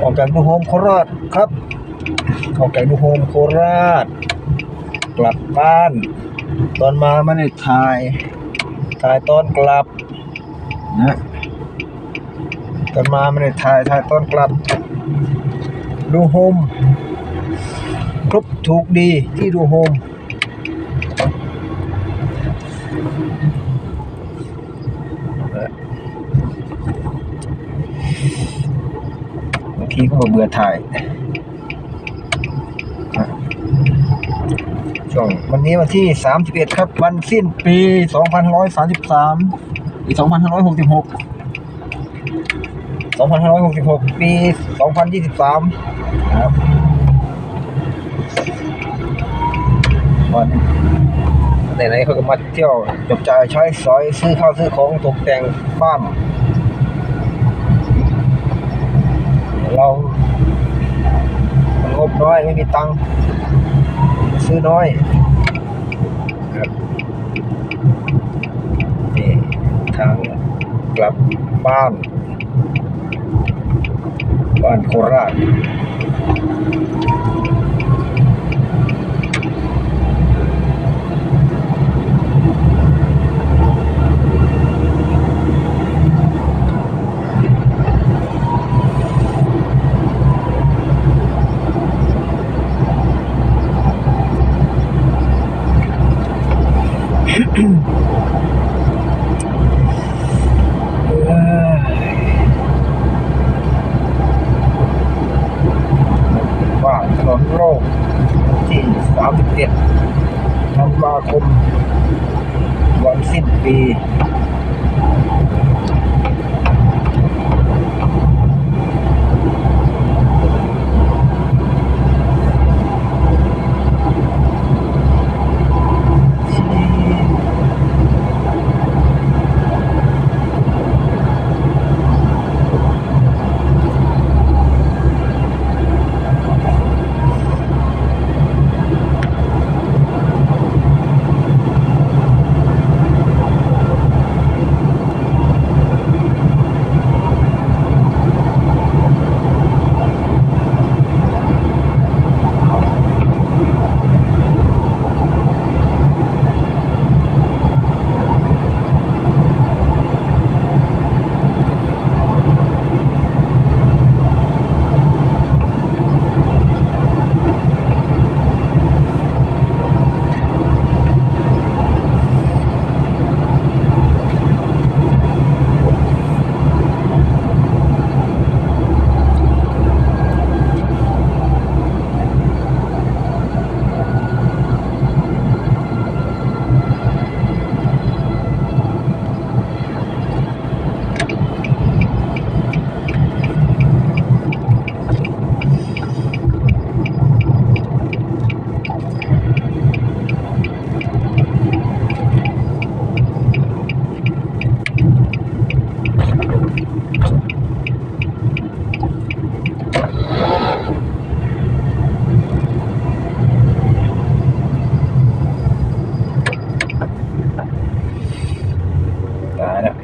ออกจากดูโฮมโคราชครับ ออกจากดูโฮมโคราช กลับบ้าน ตอนมาไม่ได้ถ่ายถ่ายตอนกลับนะตอนมาไม่ได้ถ่ายถ่ายตอนกลับดูโฮมครบถูกดีที่ดูโฮมบาง ทีก็เบื่อถ่ายช่วงวันนี้วันที่ 31 ครับ วันสิ้นปี 2533ปี2566 2566 ปี 2023ครับวันไหนๆเขาก็มาเที่ยวจับจ่ายใช้สอยซื้อข้าวซื้อของตกแต่งบ้าน เรางบ น้อยไม่มีตังค์ซื้อน้อยครับนี่ทางกลับบ้าน บ้านโคราช ว่าถนนโลกที่37ธันวาคม วันสิ้นปี Cara.